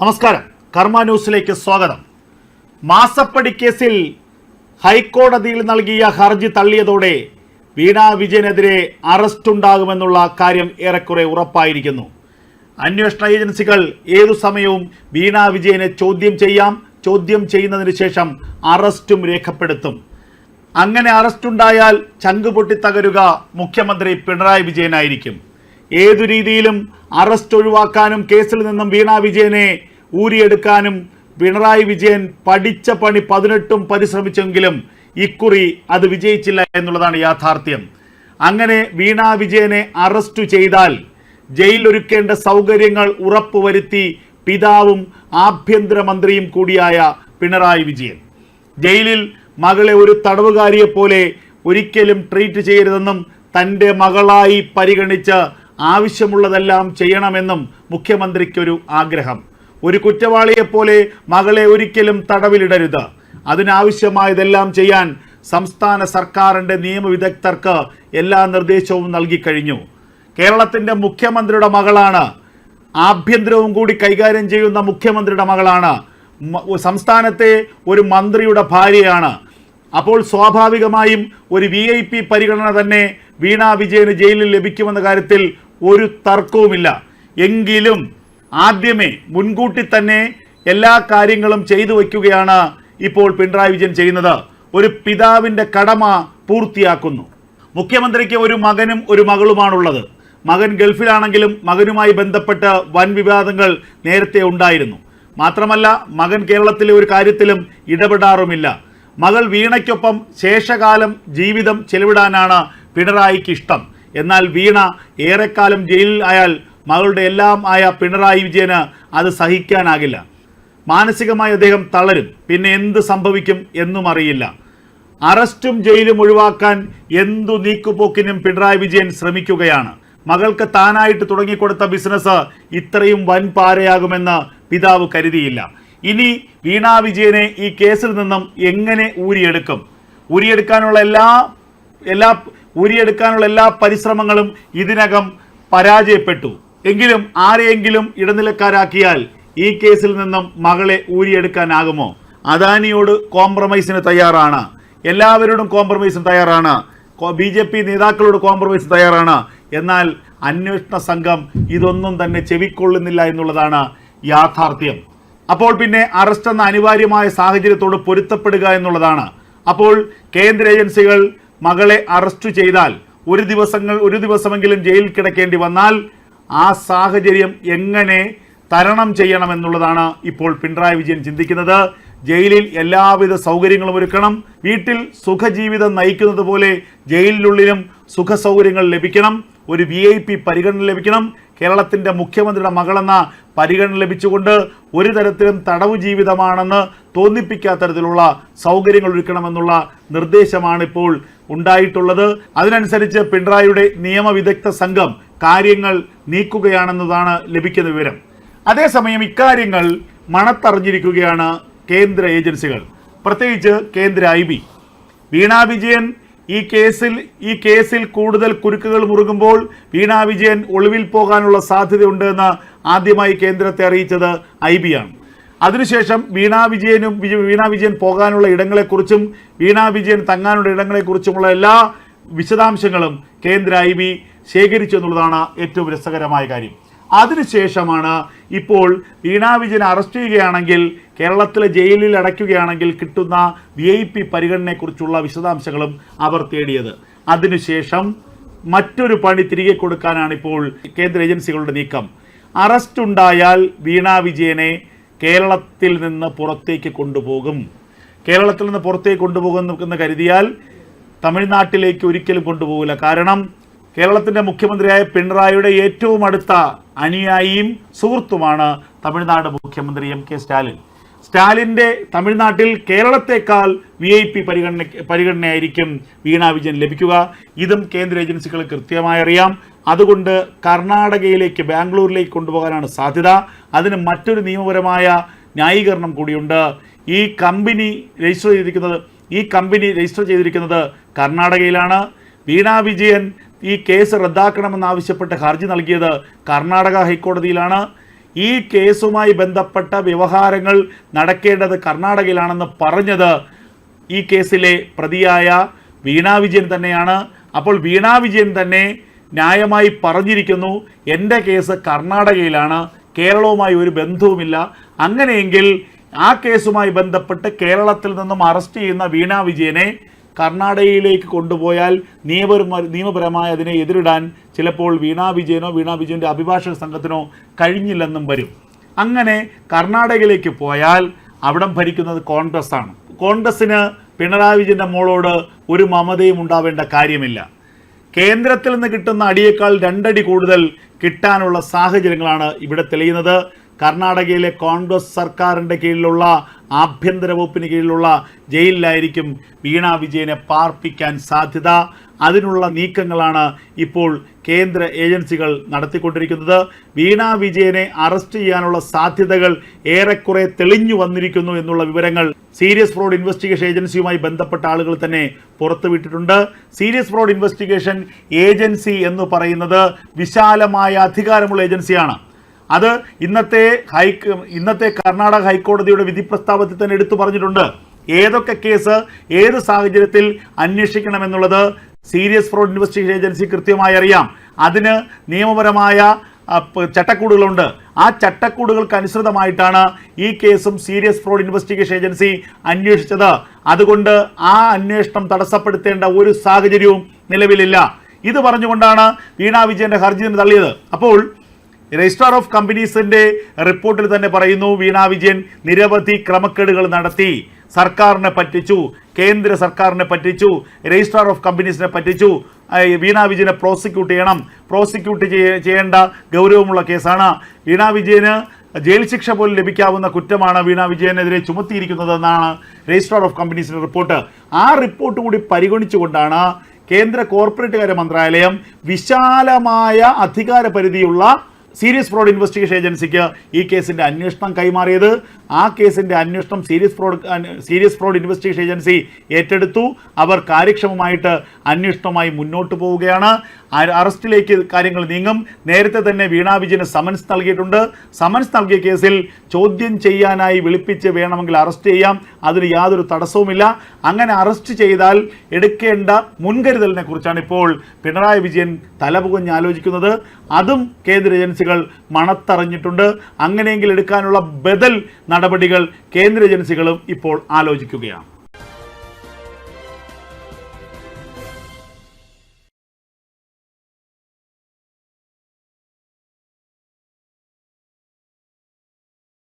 നമസ്കാരം. കർമ്മ ന്യൂസിലേക്ക് സ്വാഗതം. മാസപ്പടി കേസിൽ ഹൈക്കോടതിയിൽ നൽകിയ ഹർജി തള്ളിയതോടെ വീണ വിജയനെതിരെ അറസ്റ്റ് ഉണ്ടാകുമെന്നുള്ള കാര്യം ഏറെക്കുറെ ഉറപ്പായിരിക്കുന്നു. അന്വേഷണ ഏജൻസികൾ ഏതു സമയവും വീണ വിജയനെ ചോദ്യം ചെയ്യാം ചോദ്യം ചെയ്യുന്നതിന് ശേഷം അറസ്റ്റും രേഖപ്പെടുത്തും. അങ്ങനെ അറസ്റ്റ് ഉണ്ടായാൽ തകരുക മുഖ്യമന്ത്രി പിണറായി വിജയനായിരിക്കും. ഏതു രീതിയിലും അറസ്റ്റ് ഒഴിവാക്കാനും കേസിൽ നിന്നും വീണ വിജയനെ ഊരിയെടുക്കാനും പിണറായി വിജയൻ പഠിച്ച പണി പതിനെട്ടും പരിശ്രമിച്ചെങ്കിലും ഇക്കുറി അത് വിജയിച്ചില്ല എന്നുള്ളതാണ് യാഥാർത്ഥ്യം. അങ്ങനെ വീണ വിജയനെ അറസ്റ്റ് ചെയ്താൽ ജയിലൊരുക്കേണ്ട സൗകര്യങ്ങൾ ഉറപ്പുവരുത്തി പിതാവും ആഭ്യന്തരമന്ത്രിയും കൂടിയായ പിണറായി വിജയൻ. ജയിലിൽ മകളെ ഒരു തടവുകാരിയെ പോലെ ഒരിക്കലും ട്രീറ്റ് ചെയ്യരുതെന്നും തന്റെ മകളായി പരിഗണിച്ച് ആവശ്യമുള്ളതെല്ലാം ചെയ്യണമെന്നും മുഖ്യമന്ത്രിക്കൊരു ആഗ്രഹം. ഒരു കുറ്റവാളിയെപ്പോലെ മകളെ ഒരിക്കലും തടവിലിടരുത്. അതിനാവശ്യമായതെല്ലാം ചെയ്യാൻ സംസ്ഥാന സർക്കാരിന്റെ നിയമവിദഗ്ധർക്ക് എല്ലാ നിർദ്ദേശവും നൽകിക്കഴിഞ്ഞു. കേരളത്തിന്റെ മുഖ്യമന്ത്രിയുടെ മകളാണ്. ആഭ്യന്തരവും കൂടി കൈകാര്യം ചെയ്യുന്ന മുഖ്യമന്ത്രിയുടെ മകളാണ്. സംസ്ഥാനത്തെ ഒരു മന്ത്രിയുടെ ഭാര്യയാണ്. അപ്പോൾ സ്വാഭാവികമായും ഒരു വി പരിഗണന തന്നെ വീണാ വിജയന് ജയിലിൽ ലഭിക്കുമെന്ന കാര്യത്തിൽ ഒരു തർക്കവുമില്ല. എങ്കിലും ആദ്യമേ മുൻകൂട്ടി തന്നെ എല്ലാ കാര്യങ്ങളും ചെയ്തു വയ്ക്കുകയാണ് ഇപ്പോൾ പിണറായി വിജയൻ ചെയ്യുന്നത്. ഒരു പിതാവിന്റെ കടമ പൂർത്തിയാക്കുന്നു. മുഖ്യമന്ത്രിക്ക് ഒരു മകനും ഒരു മകളുമാണുള്ളത്. മകൻ ഗൾഫിലാണെങ്കിലും മകനുമായി ബന്ധപ്പെട്ട് വൻ വിവാദങ്ങൾ നേരത്തെ ഉണ്ടായിരുന്നു. മാത്രമല്ല മകൻ കേരളത്തിലെ ഒരു കാര്യത്തിലും ഇടപെടാറുമില്ല. മകൾ വീണയ്ക്കൊപ്പം ശേഷകാലം ജീവിതം ചെലവിടാനാണ് പിണറായിക്ക് ഇഷ്ടം. എന്നാൽ വീണ ഏറെക്കാലം ജയിലിൽ ആയാൽ മകളുടെ എല്ലാം ആയ പിണറായി വിജയന് അത് സഹിക്കാനാകില്ല. മാനസികമായി അദ്ദേഹം തളരും. പിന്നെ എന്ത് സംഭവിക്കും എന്നും അറിയില്ല. അറസ്റ്റും ജയിലും ഒഴിവാക്കാൻ എന്തു നീക്കുപോക്കിനും പിണറായി വിജയൻ ശ്രമിക്കുകയാണ്. മകൾക്ക് താനായിട്ട് തുടങ്ങിക്കൊടുത്ത ബിസിനസ് ഇത്രയും വൻ പാരയാകുമെന്ന് പിതാവ് കരുതിയില്ല. ഇനി വീണാ വിജയനെ ഈ കേസിൽ നിന്നും എങ്ങനെ ഊരിയെടുക്കും? ഊരിയെടുക്കാനുള്ള എല്ലാ എല്ലാ ഊരിയെടുക്കാനുള്ള എല്ലാ പരിശ്രമങ്ങളും ഇതിനകം പരാജയപ്പെട്ടു. എങ്കിലും ആരെയെങ്കിലും ഇടനിലക്കാരാക്കിയാൽ ഈ കേസിൽ നിന്നും മകളെ ഊരിയെടുക്കാനാകുമോ? അദാനിയോട് കോംപ്രമൈസിന് തയ്യാറാണ്. എല്ലാവരോടും കോംപ്രമൈസിന് തയ്യാറാണ്. ബി ജെ പി നേതാക്കളോട് കോംപ്രമൈസ് തയ്യാറാണ്. എന്നാൽ അന്വേഷണ സംഘം ഇതൊന്നും തന്നെ ചെവിക്കൊള്ളുന്നില്ല എന്നുള്ളതാണ് യാഥാർത്ഥ്യം. അപ്പോൾ പിന്നെ അറസ്റ്റ് എന്ന അനിവാര്യമായ സാഹചര്യത്തോട് പൊരുത്തപ്പെടുക എന്നുള്ളതാണ്. അപ്പോൾ കേന്ദ്ര ഏജൻസികൾ മകളെ അറസ്റ്റ് ചെയ്താൽ ഒരു ദിവസങ്ങൾ ഒരു ദിവസമെങ്കിലും ജയിലിൽ കിടക്കേണ്ടി വന്നാൽ ആ സാഹചര്യം എങ്ങനെ തരണം ചെയ്യണം എന്നുള്ളതാണ് ഇപ്പോൾ പിണറായി വിജയൻ ചിന്തിക്കുന്നത്. ജയിലിൽ എല്ലാവിധ സൗകര്യങ്ങളും ഒരുക്കണം. വീട്ടിൽ സുഖജീവിതം നയിക്കുന്നത് പോലെ ജയിലിനുള്ളിലും സുഖസൗകര്യങ്ങൾ ലഭിക്കണം. ഒരു വി ഐ പി പരിഗണന ലഭിക്കണം. കേരളത്തിന്റെ മുഖ്യമന്ത്രിയുടെ മകളെന്ന പരിഗണന ലഭിച്ചുകൊണ്ട് ഒരു തരത്തിലും തടവ് ജീവിതമാണെന്ന് തോന്നിപ്പിക്കാത്ത തരത്തിലുള്ള സൗകര്യങ്ങൾ ഒരുക്കണമെന്നുള്ള നിർദ്ദേശമാണ് ഇപ്പോൾ ഉണ്ടായിട്ടുള്ളത്. അതിനനുസരിച്ച് പിണറായിയുടെ നിയമവിദഗ്ധ സംഘം കാര്യങ്ങൾ നീക്കുകയാണെന്നതാണ് ലഭിക്കുന്ന വിവരം. അതേസമയം ഇക്കാര്യങ്ങൾ മണത്തറിഞ്ഞിരിക്കുകയാണ് കേന്ദ്ര ഏജൻസികൾ. പ്രത്യേകിച്ച് കേന്ദ്ര ഐ ബി. വീണാ വിജയൻ ഈ കേസിൽ ഈ കേസിൽ കൂടുതൽ കുരുക്കുകൾ മുറുകുമ്പോൾ വീണ വിജയൻ ഒളിവിൽ പോകാനുള്ള സാധ്യതയുണ്ട് എന്ന് ആദ്യമായി കേന്ദ്രത്തെ അറിയിച്ചത് ഐ ആണ്. അതിനുശേഷം വീണ വിജയനും വിജ- വീണ വിജയൻ പോകാനുള്ള ഇടങ്ങളെക്കുറിച്ചും വീണ വിജയൻ തങ്ങാനുള്ള ഇടങ്ങളെക്കുറിച്ചുമുള്ള എല്ലാ വിശദാംശങ്ങളും കേന്ദ്ര ഐ ശേഖരിച്ചു എന്നുള്ളതാണ് ഏറ്റവും രസകരമായ കാര്യം. അതിനുശേഷമാണ് ഇപ്പോൾ വീണാ വിജയൻ അറസ്റ്റ് ചെയ്യുകയാണെങ്കിൽ കേരളത്തിലെ ജയിലിൽ അടയ്ക്കുകയാണെങ്കിൽ കിട്ടുന്ന വി ഐ പി പരിഗണനയെക്കുറിച്ചുള്ള വിശദാംശങ്ങളും അവർ തേടിയത്. അതിനുശേഷം മറ്റൊരു പണി തിരികെ കൊടുക്കാനാണ് ഇപ്പോൾ കേന്ദ്ര ഏജൻസികളുടെ നീക്കം. അറസ്റ്റ് ഉണ്ടായാൽ വീണ വിജയനെ കേരളത്തിൽ നിന്ന് പുറത്തേക്ക് കൊണ്ടുപോകും. കേരളത്തിൽ നിന്ന് പുറത്തേക്ക് കൊണ്ടുപോകുമെന്ന് കരുതിയാൽ തമിഴ്നാട്ടിലേക്ക് ഒരിക്കലും കൊണ്ടുപോകില്ല. കാരണം കേരളത്തിന്റെ മുഖ്യമന്ത്രിയായ പിണറായിയുടെ ഏറ്റവും അടുത്ത അനുയായിയും സുഹൃത്തുമാണ് തമിഴ്നാട് മുഖ്യമന്ത്രി എം കെ സ്റ്റാലിൻ. സ്റ്റാലിന്റെ തമിഴ്നാട്ടിൽ കേരളത്തെക്കാൾ വി ഐ പി പരിഗണന പരിഗണനയായിരിക്കും വീണ വിജയൻ ലഭിക്കുക. ഇതും കേന്ദ്ര ഏജൻസികൾ കൃത്യമായി അറിയാം. അതുകൊണ്ട് കർണാടകയിലേക്ക് ബാംഗ്ലൂരിലേക്ക് കൊണ്ടുപോകാനാണ് സാധ്യത. അതിന് മറ്റൊരു നിയമപരമായ ന്യായീകരണം കൂടിയുണ്ട്. ഈ കമ്പനി രജിസ്റ്റർ ചെയ്തിരിക്കുന്നത് ഈ കമ്പനി രജിസ്റ്റർ ചെയ്തിരിക്കുന്നത് കർണാടകയിലാണ്. വീണ വിജയൻ ഈ കേസ് റദ്ദാക്കണമെന്നാവശ്യപ്പെട്ട് ഹർജി നൽകിയത് കർണാടക ഹൈക്കോടതിയിലാണ്. ഈ കേസുമായി ബന്ധപ്പെട്ട വ്യവഹാരങ്ങൾ നടക്കേണ്ടത് കർണാടകയിലാണെന്ന് പറഞ്ഞത് ഈ കേസിലെ പ്രതിയായ വീണാ വിജയൻ തന്നെയാണ്. അപ്പോൾ വീണാ വിജയൻ തന്നെ ന്യായമായി പറഞ്ഞിരിക്കുന്നു എന്റെ കേസ് കർണാടകയിലാണ് കേരളവുമായി ഒരു ബന്ധവുമില്ല. അങ്ങനെയെങ്കിൽ ആ കേസുമായി ബന്ധപ്പെട്ട് കേരളത്തിൽ നിന്നും അറസ്റ്റ് ചെയ്യുന്ന വീണാ വിജയനെ കർണാടകയിലേക്ക് കൊണ്ടുപോയാൽ നിയമപരമായ നിയമപരമായി അതിനെ എതിരിടാൻ ചിലപ്പോൾ വീണാ വിജയനോ വീണാ വിജയന്റെ അഭിഭാഷക സംഘത്തിനോ കഴിഞ്ഞില്ലെന്നും വരും. അങ്ങനെ കർണാടകയിലേക്ക് പോയാൽ അവിടം ഭരിക്കുന്നത് കോൺഗ്രസ് ആണ്. കോൺഗ്രസ്സിന് പിണറായി വിജയന്റെ മോളോട് ഒരു മമതയും ഉണ്ടാവേണ്ട കാര്യമില്ല. കേന്ദ്രത്തിൽ നിന്ന് കിട്ടുന്ന അടിയേക്കാൾ രണ്ടടി കൂടുതൽ കിട്ടാനുള്ള സാഹചര്യങ്ങളാണ് ഇവിടെ തെളിയുന്നത്. കർണാടകയിലെ കോൺഗ്രസ് സർക്കാരിന്റെ കീഴിലുള്ള ആഭ്യന്തര വകുപ്പിന് കീഴിലുള്ള ജയിലിലായിരിക്കും വീണ വിജയനെ പാർപ്പിക്കാൻ സാധ്യത. അതിനുള്ള നീക്കങ്ങളാണ് ഇപ്പോൾ കേന്ദ്ര ഏജൻസികൾ നടത്തിക്കൊണ്ടിരിക്കുന്നത്. വീണ വിജയനെ അറസ്റ്റ് ചെയ്യാനുള്ള സാധ്യതകൾ ഏറെക്കുറെ തെളിഞ്ഞു വന്നിരിക്കുന്നു എന്നുള്ള വിവരങ്ങൾ സീരിയസ് ഫ്രോഡ് ഇൻവെസ്റ്റിഗേഷൻ ഏജൻസിയുമായി ബന്ധപ്പെട്ട ആളുകൾ തന്നെ പുറത്തുവിട്ടിട്ടുണ്ട്. സീരിയസ് ഫ്രോഡ് ഇൻവെസ്റ്റിഗേഷൻ ഏജൻസി എന്ന് പറയുന്നത് വിശാലമായ അധികാരമുള്ള ഏജൻസിയാണ്. അത് ഇന്നത്തെ ഹൈ ഇന്നത്തെ കർണാടക ഹൈക്കോടതിയുടെ വിധി പ്രസ്താവത്തിൽ തന്നെ എടുത്തു പറഞ്ഞിട്ടുണ്ട്. ഏതൊക്കെ കേസ് ഏത് സാഹചര്യത്തിൽ അന്വേഷിക്കണമെന്നുള്ളത് സീരിയസ് ഫ്രോഡ് ഇൻവെസ്റ്റിഗേഷൻ ഏജൻസി കൃത്യമായി അറിയാം. അതിന് നിയമപരമായ ചട്ടക്കൂടുകളുണ്ട്. ആ ചട്ടക്കൂടുകൾക്ക് അനുസൃതമായിട്ടാണ് ഈ കേസും സീരിയസ് ഫ്രോഡ് ഇൻവെസ്റ്റിഗേഷൻ ഏജൻസി അന്വേഷിച്ചത്. അതുകൊണ്ട് ആ അന്വേഷണം തടസ്സപ്പെടുത്തേണ്ട ഒരു സാഹചര്യവും നിലവിലില്ല. ഇത് പറഞ്ഞുകൊണ്ടാണ് വീണാ വിജയന്റെ ഹർജി തള്ളിയത്. അപ്പോൾ രജിസ്ട്രാർ ഓഫ് കമ്പനീസിന്റെ റിപ്പോർട്ടിൽ തന്നെ പറയുന്നു വീണ വിജയൻ നിരവധി ക്രമക്കേടുകൾ നടത്തി. സർക്കാരിനെ പറ്റിച്ചു കേന്ദ്ര സർക്കാരിനെ പറ്റിച്ചു രജിസ്ട്രാർ ഓഫ് കമ്പനീസിനെ പറ്റിച്ചു. വീണ വിജയനെ പ്രോസിക്യൂട്ട് ചെയ്യണം. പ്രോസിക്യൂട്ട് ചെയ്യേണ്ട ഗൗരവമുള്ള കേസാണ്. വീണ വിജയന് ജയിൽ ശിക്ഷ പോലും ലഭിക്കാവുന്ന കുറ്റമാണ് വീണ വിജയനെതിരെ ചുമത്തിയിരിക്കുന്നതെന്നാണ് രജിസ്ട്രാർ ഓഫ് കമ്പനീസിന്റെ റിപ്പോർട്ട് ആ റിപ്പോർട്ട് കൂടി പരിഗണിച്ചുകൊണ്ടാണ് കേന്ദ്ര കോർപ്പറേറ്റ് കാര്യ മന്ത്രാലയം വിശാലമായ അധികാര പരിധിയുള്ള സീരിയസ് ഫ്രോഡ് ഇൻവെസ്റ്റിഗേഷൻ ഏജൻസിക്ക് ഈ കേസിന്റെ അന്വേഷണം കൈമാറിയത്. ആ കേസിന്റെ അന്വേഷണം serious fraud serious fraud investigation agency ഏറ്റെടുത്തു. അവർ കാര്യക്ഷമമായിട്ട് അന്വേഷണവുമായി മുന്നോട്ട് പോവുകയാണ്. അറസ്റ്റിലേക്ക് കാര്യങ്ങൾ നീങ്ങും. നേരത്തെ തന്നെ വീണാ വിജയന് സമൻസ് നൽകിയിട്ടുണ്ട്. സമൻസ് നൽകിയ കേസിൽ ചോദ്യം ചെയ്യാനായി വിളിപ്പിച്ച് വേണമെങ്കിൽ അറസ്റ്റ് ചെയ്യാം. അതിന് യാതൊരു തടസ്സവുമില്ല. അങ്ങനെ അറസ്റ്റ് ചെയ്താൽ എടുക്കേണ്ട മുൻകരുതലിനെ കുറിച്ചാണ് ഇപ്പോൾ പിണറായി വിജയൻ തലപുകഞ്ഞ് ആലോചിക്കുന്നത്. അതും കേന്ദ്ര ഏജൻസികൾ മണത്തറിഞ്ഞിട്ടുണ്ട്. അങ്ങനെയെങ്കിൽ എടുക്കാനുള്ള ബദൽ നടപടികൾ കേന്ദ്ര ഏജൻസികളും ഇപ്പോൾ ആലോചിക്കുകയാണ്.